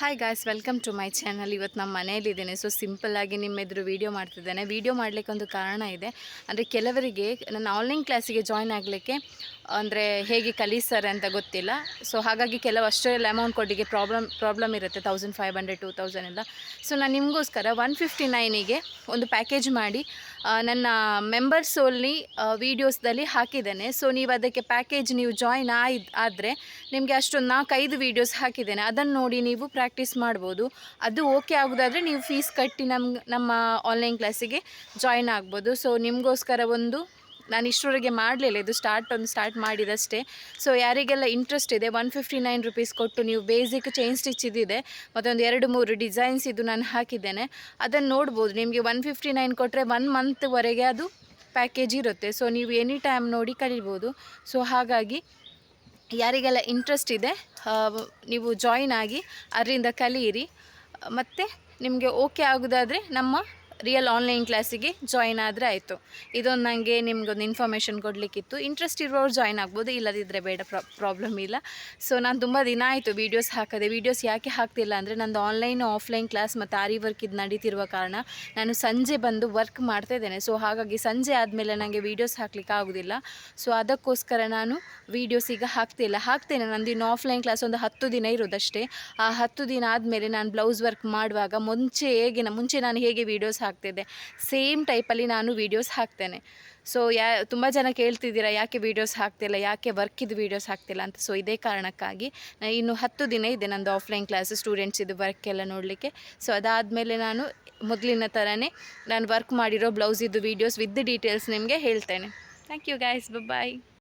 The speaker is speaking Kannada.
Hi guys welcome to my channel ಇವತ್ತು ನಮ್ಮ ಮನೆಯಲ್ಲಿದ್ದೇನೆ. ಸೊ ಸಿಂಪಲ್ಲಾಗಿ ನಿಮ್ಮ ಎದುರು ವೀಡಿಯೋ ಮಾಡ್ತಿದ್ದೇನೆ. ವೀಡಿಯೋ ಮಾಡಲಿಕ್ಕೆ ಒಂದು ಕಾರಣ ಇದೆ. ಅಂದರೆ ಕೆಲವರಿಗೆ ನನ್ನ ಆನ್ಲೈನ್ ಕ್ಲಾಸಿಗೆ ಜಾಯ್ನ್ ಆಗಲಿಕ್ಕೆ, ಅಂದರೆ ಹೇಗೆ ಕಲಿಸ್ತಾರೆ ಅಂತ ಗೊತ್ತಿಲ್ಲ. ಸೊ ಹಾಗಾಗಿ ಕೆಲವು ಅಷ್ಟರಲ್ಲಿ ಅಮೌಂಟ್ ಕೊಟ್ಟಿಗೆ ಪ್ರಾಬ್ಲಮ್ ಪ್ರಾಬ್ಲಮ್ ಇರುತ್ತೆ. Thousand five hundred two thousand ಎಲ್ಲ ಸೊ ನಾನು ನಿಮಗೋಸ್ಕರ ಒನ್ ಫಿಫ್ಟಿ ನೈನಿಗೆ ಒಂದು ಪ್ಯಾಕೇಜ್ ಮಾಡಿ ನನ್ನ ಮೆಂಬರ್ಸ್ ಓನ್ಲಿ ವೀಡಿಯೋಸ್ದಲ್ಲಿ ಹಾಕಿದ್ದೇನೆ. ಸೊ ನೀವು ಅದಕ್ಕೆ ಪ್ಯಾಕೇಜ್ ನೀವು ಜಾಯ್ನ್ ಆಯ್ದು, ಆದರೆ ನಿಮಗೆ ಅಷ್ಟೊಂದು ನಾಲ್ಕೈದು ವೀಡಿಯೋಸ್ ಹಾಕಿದ್ದೇನೆ. ಅದನ್ನು ನೋಡಿ ನೀವು ಪ್ರಾಕ್ಟೀಸ್ ಮಾಡ್ಬೋದು. ಅದು ಓಕೆ ಆಗೋದಾದರೆ ನೀವು ಫೀಸ್ ಕಟ್ಟಿ ನಮ್ಗೆ, ನಮ್ಮ ಆನ್ಲೈನ್ ಕ್ಲಾಸಿಗೆ ಜಾಯ್ನ್ ಆಗ್ಬೋದು. ಸೊ ನಿಮಗೋಸ್ಕರ ಒಂದು ನಾನು ಇಷ್ಟರವರೆಗೆ ಮಾಡಲಿಲ್ಲ, ಇದು ಸ್ಟಾರ್ಟ್ ಒಂದು ಸ್ಟಾರ್ಟ್ ಮಾಡಿದಷ್ಟೇ. ಸೊ ಯಾರಿಗೆಲ್ಲ ಇಂಟ್ರೆಸ್ಟ್ ಇದೆ ಒನ್ ಫಿಫ್ಟಿ ನೈನ್ ರುಪೀಸ್ ಕೊಟ್ಟು ನೀವು ಬೇಸಿಕ್ ಚೈನ್ ಸ್ಟಿಚ್ ಇದಿದೆ, ಮತ್ತೊಂದು ಎರಡು ಮೂರು ಡಿಸೈನ್ಸ್ ಇದು ನಾನು ಹಾಕಿದ್ದೇನೆ. ಅದನ್ನು ನೋಡ್ಬೋದು, ನಿಮಗೆ ಒನ್ ಫಿಫ್ಟಿ ನೈನ್ ಕೊಟ್ಟರೆ ಒನ್ ಮಂತ್ವರೆಗೆ ಅದು ಪ್ಯಾಕೇಜ್ ಇರುತ್ತೆ. ಸೊ ನೀವು ಎನಿ ಟೈಮ್ ನೋಡಿ ಕಲಿಬೋದು. ಸೊ ಹಾಗಾಗಿ ಯಾರಿಗೆಲ್ಲ ಇಂಟ್ರೆಸ್ಟ್ ಇದೆ ನೀವು ಜಾಯಿನ್ ಆಗಿ ಅದರಿಂದ ಕಲಿಯಿರಿ. ಮತ್ತು ನಿಮಗೆ ಓಕೆ ಆಗೋದಾದರೆ ನಮ್ಮ ರಿಯಲ್ ಆನ್ಲೈನ್ ಕ್ಲಾಸಿಗೆ ಜಾಯಿನ್ ಆದರೆ ಆಯಿತು. ಇದೊಂದು ನನಗೆ ನಿಮಗೊಂದು ಇನ್ಫಾರ್ಮೇಷನ್ ಕೊಡಲಿಕ್ಕಿತ್ತು. ಇಂಟ್ರೆಸ್ಟ್ ಇರೋರು ಜಾಯ್ನ್ ಆಗ್ಬೋದು ಇಲ್ಲದಿದ್ದರೆ ಬೇಡ ಪ್ರಾಬ್ಲಮ್ ಇಲ್ಲ. ಸೊ ನಾನು ತುಂಬ ದಿನ ಆಯಿತು ವೀಡಿಯೋಸ್ ಹಾಕದೆ. ವೀಡಿಯೋಸ್ ಯಾಕೆ ಹಾಕ್ತಿಲ್ಲ ಅಂದರೆ ನಂದು ಆನ್ಲೈನ್ ಆಫ್ಲೈನ್ ಕ್ಲಾಸ್ ಮತ್ತು ಆರಿ ವರ್ಕ್ ಇದು ನಡೀತಿರುವ ಕಾರಣ ನಾನು ಸಂಜೆ ಬಂದು ವರ್ಕ್ ಮಾಡ್ತಾ ಇದ್ದೇನೆ. ಸೊ ಹಾಗಾಗಿ ಸಂಜೆ ಆದಮೇಲೆ ನನಗೆ ವೀಡಿಯೋಸ್ ಹಾಕ್ಲಿಕ್ಕೆ ಆಗೋದಿಲ್ಲ. ಸೊ ಅದಕ್ಕೋಸ್ಕರ ನಾನು ವೀಡಿಯೋಸ್ ಈಗ ಹಾಕ್ತಿಲ್ಲ ಹಾಕ್ತೇನೆ. ನಂದು ಇನ್ನು ಆಫ್ಲೈನ್ ಕ್ಲಾಸ್ ಒಂದು ಹತ್ತು ದಿನ ಇರೋದಷ್ಟೇ. ಆ ಹತ್ತು ದಿನ ಆದಮೇಲೆ ನಾನು ಬ್ಲೌಸ್ ವರ್ಕ್ ಮಾಡುವಾಗ ಮುಂಚೆ ಹೇಗೆ ಮುಂಚೆ ನಾನು ಹೇಗೆ ವೀಡಿಯೋಸ್ ಹಾಕ್ತಿದ್ದೆ ಸೇಮ್ ಟೈಪಲ್ಲಿ ನಾನು ವೀಡಿಯೋಸ್ ಹಾಕ್ತೇನೆ. ಸೊ ಯಾ, ತುಂಬ ಜನ ಕೇಳ್ತಿದ್ದೀರಾ, ಯಾಕೆ ವೀಡಿಯೋಸ್ ಹಾಕ್ತಿಲ್ಲ, ಯಾಕೆ ವರ್ಕಿದ್ದು ವೀಡಿಯೋಸ್ ಹಾಕ್ತಿಲ್ಲ ಅಂತ. ಸೊ ಇದೇ ಕಾರಣಕ್ಕಾಗಿ ನಾನು ಇನ್ನು ಹತ್ತು ದಿನ ಇದೆ ನಂದು ಆಫ್ಲೈನ್ ಕ್ಲಾಸ್ ಸ್ಟೂಡೆಂಟ್ಸ್ ಇದು ವರ್ಕ್ ನೋಡಲಿಕ್ಕೆ. ಸೊ ಅದಾದಮೇಲೆ ನಾನು ಮೊದಲಿನ ಥರನೇ ನಾನು ವರ್ಕ್ ಮಾಡಿರೋ ಬ್ಲೌಸಿದ್ದು ವೀಡಿಯೋಸ್ ವಿತ್ ಡೀಟೇಲ್ಸ್ ನಿಮಗೆ ಹೇಳ್ತೇನೆ. Thank you guys bye